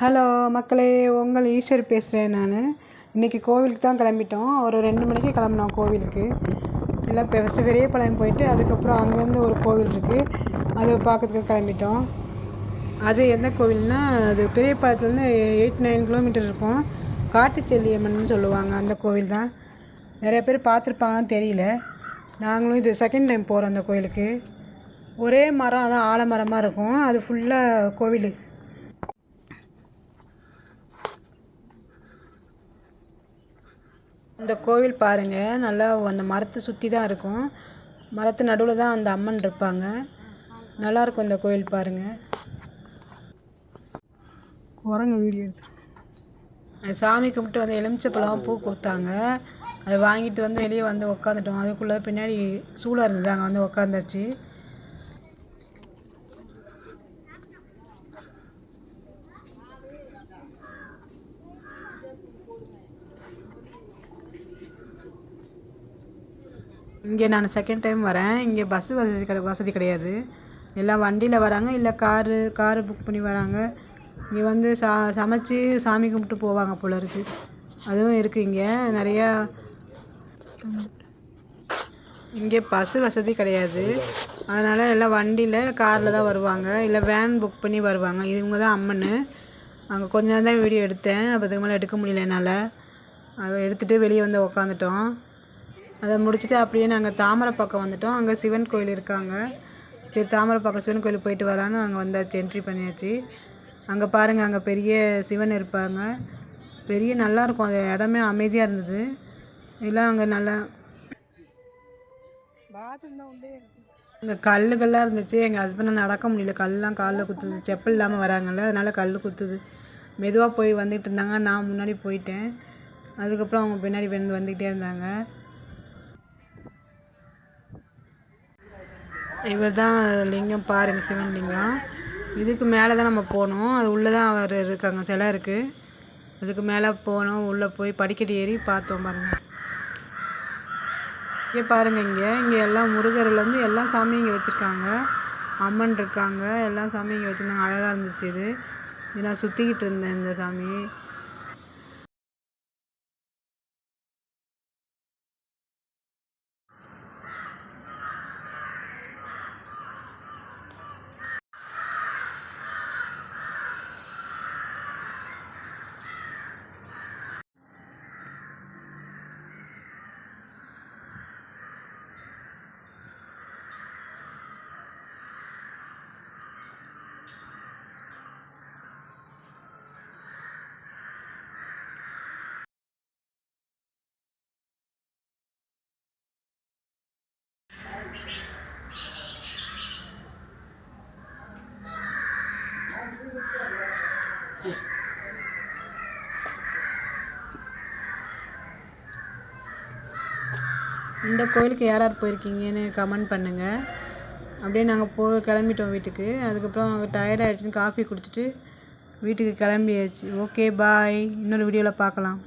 Hello மக்களே உங்கள் ஈஸ்வர் பேசுகிறேன் நான். இன்றைக்கி கோவிலுக்கு தான் கிளம்பிட்டோம். ஒரு ரெண்டு மணிக்கு கிளம்புனோம் கோவிலுக்கு. எல்லாம் ஃபஸ்ட்டு பெரியபாளையம் போயிட்டு அதுக்கப்புறம் அங்கேருந்து ஒரு கோவில் இருக்குது அது பார்க்கறதுக்கு கிளம்பிட்டோம். அது எந்த கோவில்னா அது பெரியபாளையத்துலேருந்து எயிட் நைன் கிலோமீட்டர் இருக்கும். காட்டுச்செல்லியம்மன் சொல்லுவாங்க அந்த கோவில் தான். நிறைய பேர் பார்த்துருப்பாங்கன்னு தெரியல. நாங்களும் இது செகண்ட் டைம் போகிறோம் அந்த கோவிலுக்கு. ஒரே மரம் அதான் ஆலமரமாக இருக்கும். அது ஃபுல்லாக கோவில். இந்த கோவில் பாருங்கள் நல்லா அந்த மரத்தை சுற்றி தான் இருக்கும். மரத்து நடுவில் தான் அந்த அம்மன் இருப்பாங்க. நல்லாயிருக்கும் இந்த கோவில் பாருங்கள் குரங்கு வீடியோ எடுத்து. சாமி கும்பிட்டு வந்து எலுமிச்சப்பழம் பூ கொடுத்தாங்க. அதை வாங்கிட்டு வந்து வெளியே வந்து உக்காந்துட்டோம். அதுக்குள்ளே பின்னாடி சூடாக இருந்தது. அங்கே வந்து உக்காந்தாச்சு. இங்கே நான் செகண்ட் டைம் வரேன். இங்கே பஸ் வசதி கிடை வசதி கிடையாது. எல்லாம் வண்டியில் வராங்க. இல்லை காரு காரு புக் பண்ணி வராங்க. இங்கே வந்து சா சமைச்சி சாமி கும்பிட்டு போவாங்க போல இருக்குது அதுவும் இருக்குது இங்கே. நிறையா இங்கே பஸ்ஸு வசதி கிடையாது. அதனால் எல்லாம் வண்டியில் காரில் தான் வருவாங்க. இல்லை வேன் புக் பண்ணி வருவாங்க. இவங்க தான் அம்மன். அங்கே கொஞ்ச நேரம் தான் வீடியோ எடுத்தேன். அப்போ அதுக்கு மேலே எடுக்க முடியல என்னால். அதை எடுத்துகிட்டு வெளியே வந்து உக்காந்துட்டோம். அதை முடிச்சுட்டு அப்படியே நாங்கள் தாமரைப்பாக்கம் வந்துட்டோம். அங்கே சிவன் கோயில் இருக்காங்க. சரி தாமரைப்பாக்கம் சிவன் கோயில் போயிட்டு வரலான்னு அங்கே வந்தாச்சு என்ட்ரி பண்ணியாச்சு. அங்கே பாருங்கள் அங்கே பெரிய சிவன் இருப்பாங்க. பெரிய நல்லாயிருக்கும் அது இடமே அமைதியாக இருந்தது. இதெல்லாம் அங்கே நல்லா இங்கே கல்லுகள்லாம் இருந்துச்சு. எங்கள் ஹஸ்பண்டை நடக்க முடியல. கல்லாம் காலில் குத்துது. செப்பல் இல்லாமல் வராங்கல்ல அதனால் கல் குத்துது. மெதுவாக போய் வந்துட்டு இருந்தாங்க. நான் முன்னாடி போயிட்டேன். அதுக்கப்புறம் அவங்க பின்னாடி வந்து வந்துக்கிட்டே இருந்தாங்க. இவர் தான் லிங்கம் பாருங்கள் சிவன் லிங்கம். இதுக்கு மேலே தான் நம்ம போகணும். அது உள்ளே தான் அவர் இருக்காங்க சிலை இருக்குது அதுக்கு மேலே போனோம் உள்ளே போய் படிக்கட்டு ஏறி பார்த்தோம் பாருங்கள் இங்கே பாருங்கள் இங்கே. இங்கே எல்லாம் முருகர்லேருந்து எல்லா சாமியும் இங்கே வச்சுருக்காங்க. அம்மன் இருக்காங்க. எல்லா சாமியும் இங்கே வச்சுருந்தாங்க. அழகாக இருந்துச்சு இது. இது நான் சுற்றிக்கிட்டு இருந்தேன் இந்த சாமி. இந்த கோயிலுக்கு யார் யார் போயிருக்கீங்கன்னு கமெண்ட் பண்ணுங்கள் அப்படியே நாங்கள் போ கிளம்பிட்டோம் வீட்டுக்கு. அதுக்கப்புறம் அங்கே டயர்ட் ஆகிடுச்சின்னு காஃபி குடிச்சிட்டு வீட்டுக்கு கிளம்பியாச்சு. ஓகே பாய் இன்னொரு வீடியோவில் பார்க்கலாம்.